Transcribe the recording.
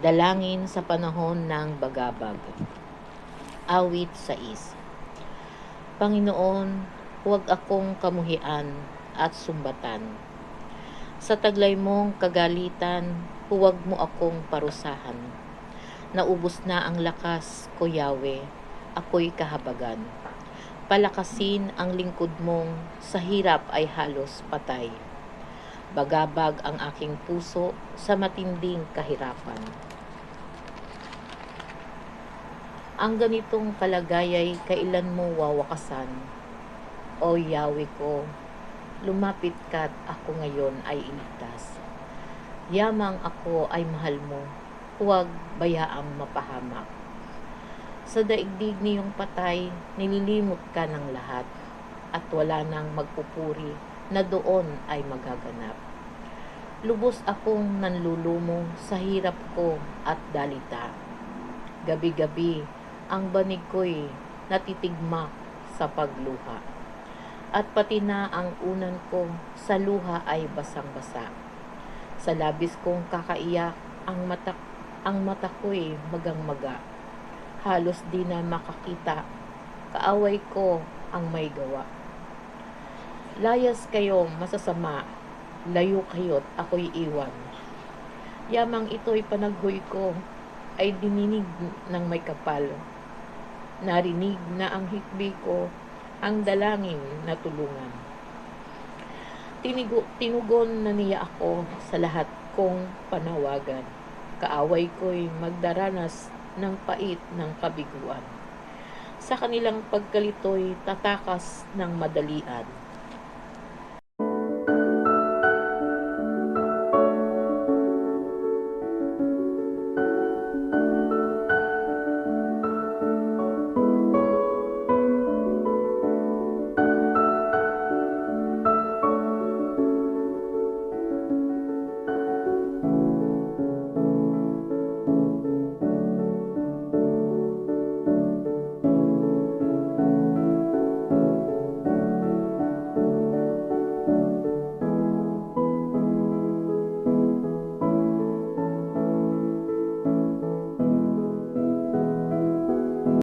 Dalangin sa panahon ng bagabag. Awit 6. Panginoon, huwag akong kamuhian at sumbatan. Sa taglay mong kagalitan, huwag mo akong parusahan. Naubos na ang lakas ko, Yahweh, ako'y kahabagan. Palakasin ang lingkod mong sa hirap ay halos patay. Bagabag ang aking puso sa matinding kahirapan. Ang ganitong kalagayay kailan mo wawakasan? O Yahweh ko, lumapit ka't ako ngayon ay iligtas. Yamang ako ay mahal mo, huwag bayaang mapahamak. Sa daigdig niyong patay, nililimot ka ng lahat, at wala nang magpupuri na doon ay magaganap. Lubos akong nanlulumo sa hirap ko at dalita. Gabi-gabi, ang banig ko'y natitigma sa pagluha. At pati na ang unan ko sa luha ay basang-basa. Sa labis kong kakaiyak, ang mata, ang mata ko'y magang-maga. Halos di na makakita, kaaway ko ang may gawa. Layas kayo masasama, layo kayo't ako'y iwan. Yamang ito'y panaghoy ko, ay dininig ng may kapal. Narinig na ang hikbi ko, ang dalangin na tulungan. Tinigo, tinugon na niya ako sa lahat kong panawagan. Kaaway ko'y magdaranas ng pait ng kabiguan. Sa kanilang pagkalito'y tatakas ng madalian